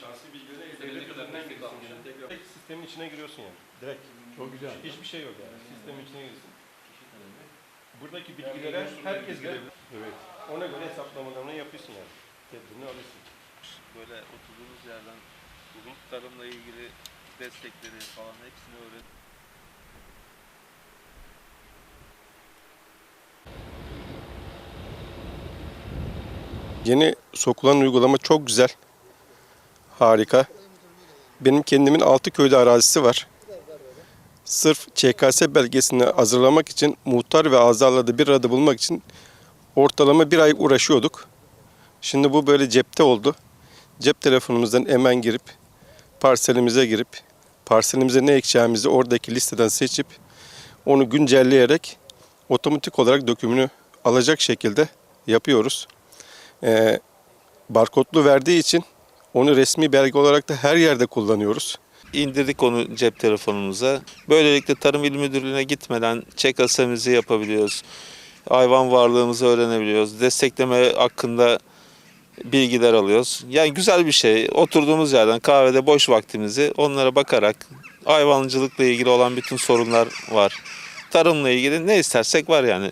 şahsi bilgileri İşte devlet üzerinden yani. tekrar- Direkt sistemin içine giriyorsun yani. Direkt. Çok güzel. Hiçbir şey yok yani. Sistemin içine girsin. Buradaki bilgilere herkes girebilir. Evet. Ona göre hesaplamalarını yapıyorsun yani. Tedbirini alırsın. böyle oturduğumuz yerden bulup tarımla ilgili destekleri falan hepsini öğren. Yeni sokulan uygulama çok güzel. Harika. Benim kendimin altı köyde arazisi var. Sırf ÇKS belgesini hazırlamak için muhtar ve azalarla da bir arada bulmak için ortalama bir ay uğraşıyorduk. Şimdi bu böyle cepte oldu. Cep telefonumuzdan hemen girip parselimize girip parselimize ne ekeceğimizi oradaki listeden seçip onu güncelleyerek otomatik olarak dökümünü alacak şekilde yapıyoruz e, barkodlu verdiği için onu resmi belge olarak da her yerde kullanıyoruz. İndirdik onu cep telefonumuza. Böylelikle Tarım İl Müdürlüğü'ne gitmeden çekasemizi yapabiliyoruz. Hayvan varlığımızı öğrenebiliyoruz. Destekleme hakkında bilgiler alıyoruz. Yani güzel bir şey. Oturduğumuz yerden kahvede boş vaktimizi onlara bakarak hayvancılıkla ilgili olan bütün sorunlar var. Tarımla ilgili ne istersek var yani.